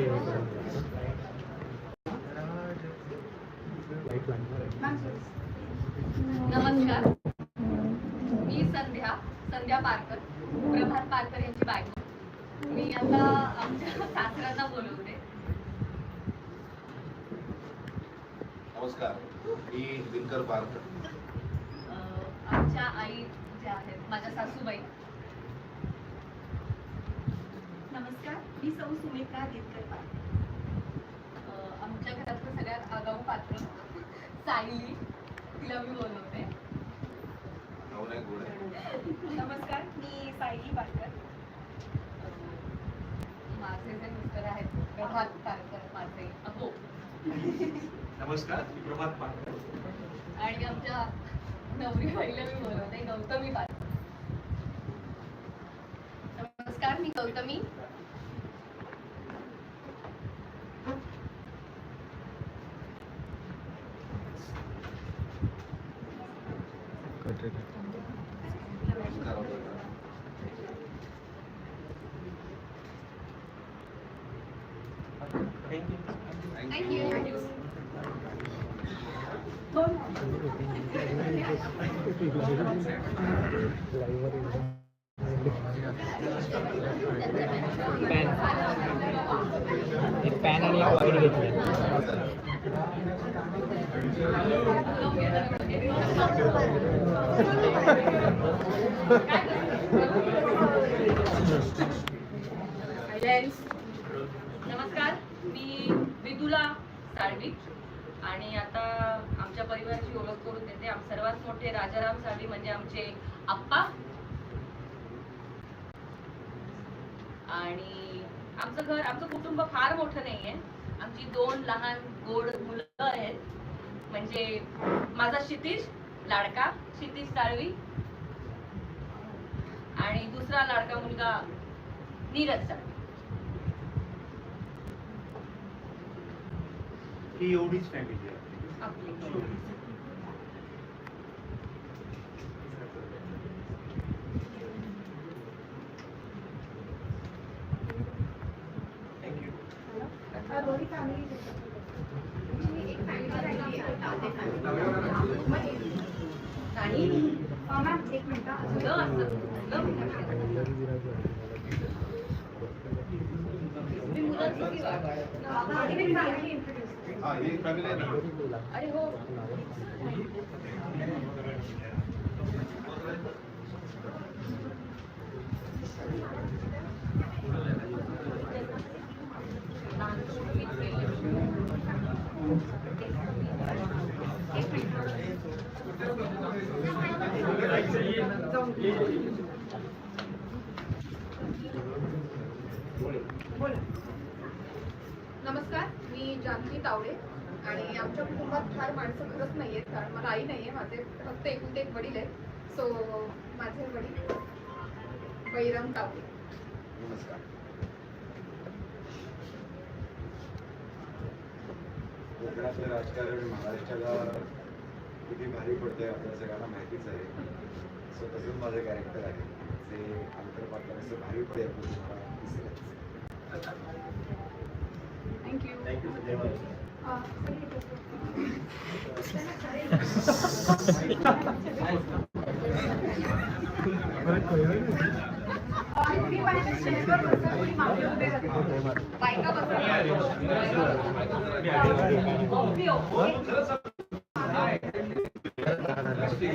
नमस्कार. मी संध्या संध्या पारकर प्रभात पारकर यांची बायको मी आता आमच्या सासऱ्यांना बोलवते. नमस्कार. मी दिनकर पारकर. आमच्या आई ज्या आहेत माझ्या सासूबाई नमस्कार सौ सुमित्रा देतकर पाटील अं, आमच्या घरातलं सगळ्यात आगाऊ पात्र सायली. तिला मी बोलवते. नमस्कार मी सायली पाटकर. माझे जे मिस्टर आहेत प्रभात पारकर माझे. अहो. नमस्कार मी प्रभात पाटकर आणि आमच्या नवरी बाईला मी बोलवते गौतमी पारकर. नमस्कार मी गौतमी नमस्कार थँक्यू एक पॅन आणि एक वाईट घेतलं नमस्कार मी विदुला साळवी आणि आता आमच्या परिवाराची ओळख करून देते. आम सर्वात मोठे राजाराम साळवी म्हणजे आमचे आप्पा. आणि आमचं घर आमचं कुटुंब फार मोठं नाहीये. आमची दोन लहान गोड मुलं आहेत. म्हणजे माझा क्षितिज लाडका क्षितिज साळवी. आणि दुसरा लाडका मुलगा नीरज साळवी. ही एवढीच फॅमिली आहे. आपली थँक्यू दोन्ही फॅमिली एक फॅमिली नाही मॅम एक मिनिट मुलं असं मुलं मी मुलांची किती वाट? फॅमिली इंट्रोड्यूस हा ही फॅमिली आहे ना अरे हो बोला नमस्कार मी जानकी तावडे आणि आमच्या कुटुंबात फार माणसं खरंच नाही आहेत कारण मला आई नाही आहे माझे फक्त एकुलते एक वडील आहेत. सो माझे वडील बैरम तावडे. नमस्कार. कोकणातलं राजकारण महाराष्ट्राला किती भारी पडते आपल्या सगळ्यांना माहितीच आहे. सो तसंच माझं कॅरेक्टर आहे. जे आंतरपात्र असं भारी पडते आपण तुम्हाला दिसेलच. थँक्यू थँक्यू बायका ए